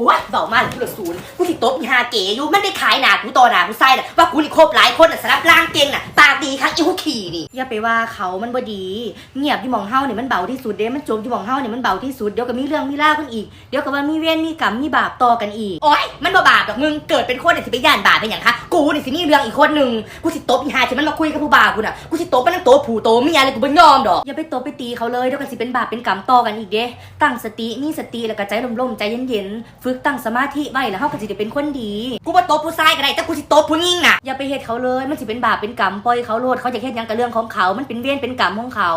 โอ้ยเบามาเลยกูละศูนย์กูสิตบอีหาเก๋อยู่มันได้ขายหนากูต่อหนากูไส้น่ะว่ากูนี่ครบหลายคนน่ะสำหรับร่างเก่งน่ะปากดีคักอีหูขี่นี่อย่าไปว่าเขามันบ่ดี เงียบที่หมองเฮาเนี่ยมันเบาที่สุดเด้มันจมที่หมองเฮาเนี่ยมันเบาที่สุดเดี๋ยวก็มีเรื่องมีราวกันอีกเดี๋ยวก็ว่ามีเวรมีกรรมมีบาปต่อกันอีกโอ้ยมันบ่บาปดอกมึงเกิดเป็นคนเนี่ยสิไปย่านบาปเป็นอย่างคะกูนี่สิมีเรื่องอีกคนหนึ่งกูสิตบอีหาที่มันมาคุยกับผู้บ่าวกูน่ะกูสิตบมันทั้งโตผู้โตเมียเลยกูบ่ยอมดอกอย่าไปตบไปตีเขาเลยเดี๋ยวก็สิเป็นบาปเป็นกรรมต่อกันอีกเด้ตั้งสติมีสติแล้วก็ใจร่มๆใจเย็นๆฝึกตั้งสมาธิไว้แล้วเฮาก็สิได้เป็นคนดี กูบ่ตบผู้ชายก็ได้แต่กูสิตบผู้หญิงน่ะ อย่าไปเฮ็ดเขาเลย มันสิเป็นบาปเป็นกรรมปล่อยเขาโลดเขาจะเฮ็ดหยังกับเรื่องของเขา มันเป็นเวรเป็นกรรมของเขา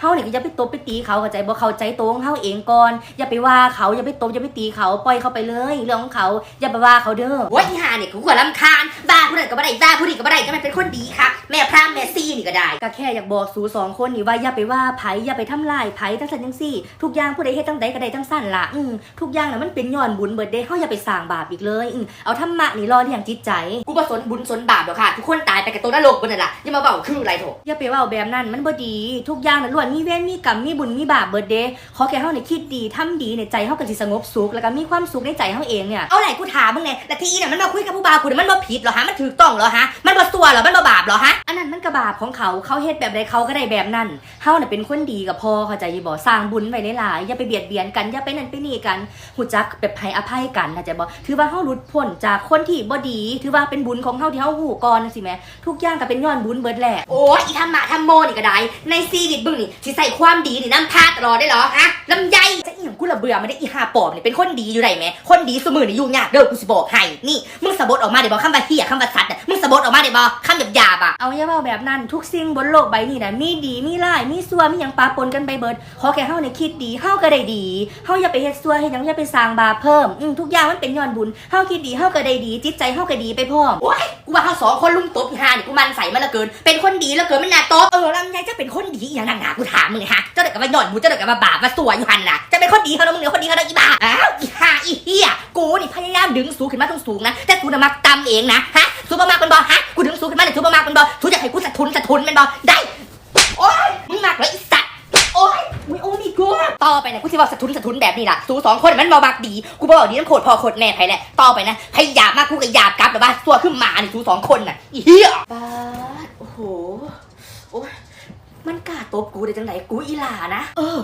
เฮาเนี่ยก็อย่าไปตบไปตีเขาเข้าใจบ่เข้าใจตัวของเฮาเองก่อน อย่าไปว่าเขาอย่าไปตบอย่าไปตีเขาปล่อยเขาไปเลยเรื่องของเขาอย่าไปว่าเขาเด้อ โอ้ยอีหาเนี่ยกูก็รำคาญบ้าผู้นั้นก็บ่ได้บ้าผู้นี้ก็บ่ได้ก็มันเป็นคนดีค่ะ แม่พรามแม่ซี่นี่ก็ได้ ก็แค่อยากบอกสู่สองคนนี่ว่าอย่าไปว่าไผอย่าไปทำลายไผทั้งสันทั้งสี่ ทุกอย่างผู้ใดเฮ็ดตั้งใดก็ได้ทั้งสั้นละอืมทุกอย่างน่ะมันเป็นย้อนบุญเบิดเด้เฮาอย่าไปสร้างบาปอีกเลยอืมเอาธรรมะนี่รอเลี้ยงจิตใจ กูบ่สนบุญสนบาปดอกค่ะ ทุกคนตายไปกับตัวนรกบนนั่นล่ะอย่ามาเว้าคืออะไรโถอย่าไปเว่าแบบนั้นมันบ่ดี ทุกอย่างน่ะล้วนมีเวรมีกรรมมีบุญมีบาปเบิดเด้ขอแค่เฮาเนี่ยคิดดีทำดีในใจเฮาก็สิสงบสุขแล้วก็มีความสุขในใจเฮาเองเนี่ยเอาไหนกูถามมึงเนี่ยแต่ทีเนี่ยมันมาคุยกับผู้บ่าวกูเนี่ยมันบ่ผิดเหรอฮะมันถูกต้องเหรอฮะมันบ่ซัวเหรอมันบ่บาปเหรอฮะอันนั้นมันก็บาปของเขาเขาเฮ็ดแบบใดเขาก็ได้แบบนั้นเฮาน่ะเป็นคนดีกับพ่อเข้าใจอยู่บ่สร้างบุญไว้หลายๆอย่าไปเบียดเบียนกันอย่าไปนั่นไปนี่กันหูจักแบบให้อภัยกันเข้าใจบ่ถือว่าเฮาหลุดพ้นจากคนที่บ่ดี ถือว่าเป็นบุญของเฮาที่เฮาฮู้ก่อนจังซี่แหมทุกอย่างก็เป็นย้อนบุญเบิดแหละโอ้ยอีธรรมะธรรมโมนี่ก็ได้ ในซีวิตมึงนี่สิใส่ความดีนี่น้ำพาตลอดได้เหรอฮะลำไยจะอีหยังกูละเบื่อไม่ได้อีหาปอบนี่เป็นคนดีอยู่ไหนแม่คนดีสมือนี่อยู่ยากเด้อกูสิบอกให้นี่มึงสะบดออกมาได้บ่คำว่าเหี้ยคำว่าสัตว์น่ะมึงสะบดออกมาได้บ่คำหยาบ อะเอาอย่าเว้าแบบนั้นทุกสิ่งบนโลกใบนี้นะมีดีมีร้ายมีซัวมีหยังปะปนกันไปเบิดขอแค่เฮาเนี่ยคิดดีเฮาก็ได้ดีเฮาอย่าไปเฮ็ดซัวเฮ็ดหยังอย่าไปสร้างบาปเพิ่มอืมทุกอย่างมันเป็นย้อนบุญเฮาคิดดีเฮาก็ได้ดี จิตใจเฮาก็ดีไปพร้อมโอ้ยกูว่าเขาสองคนลุมตบอีหานี่กูมันใส่มาเหละเกิน เป็นคนดีแล้วเกินมันน่าตบเออลำไยจะเป็นคนดีอหย่างนั้นนะกูถามมึงเลยฮะเจ้าเด็กกับมาหย่อนบูเจ้าเด็กกับมาบาปมาสัวอยู่หันน่ะจะเป็นคนดีเขาแล้วมึงเนี่ยคนดีเขาแล้วอีบ้าอ้าวอีห่าอีเหี้ยกูนี่พยายามดึงสูงขึ้นมาตรงสูงนะแต่กูน่ะมักตำเองนะฮะ ซูเปอร์มาร์เป็นบอฮะกูดึงสูงขึ้นมาเนี่ยซูเปอร์มาร์เป็นบอทูอยากให้กูสะทุนสะทุนเป็นบอได้โอ้ยมึงมากเลยไอีสัตว์โอ้ยอุ้ยโอ้มีกูต่อไปนะกูสิบอกสะทุนสะทุนแบบนี้ล่ะสูสองคนมันบอมักดีกูบอกดีน้ำโคตรพอโคตรแม่ไผแหละต่อไปนะพยายามมากกูก็หยาบกลับแบบว่าสัวขึ้นมาเนี่ยสูสองคนน่ะอีเหี้ยบาดโอ้โหโอ้ยมันกล้าตบกูได้จังไหนกูอีหลานะเออ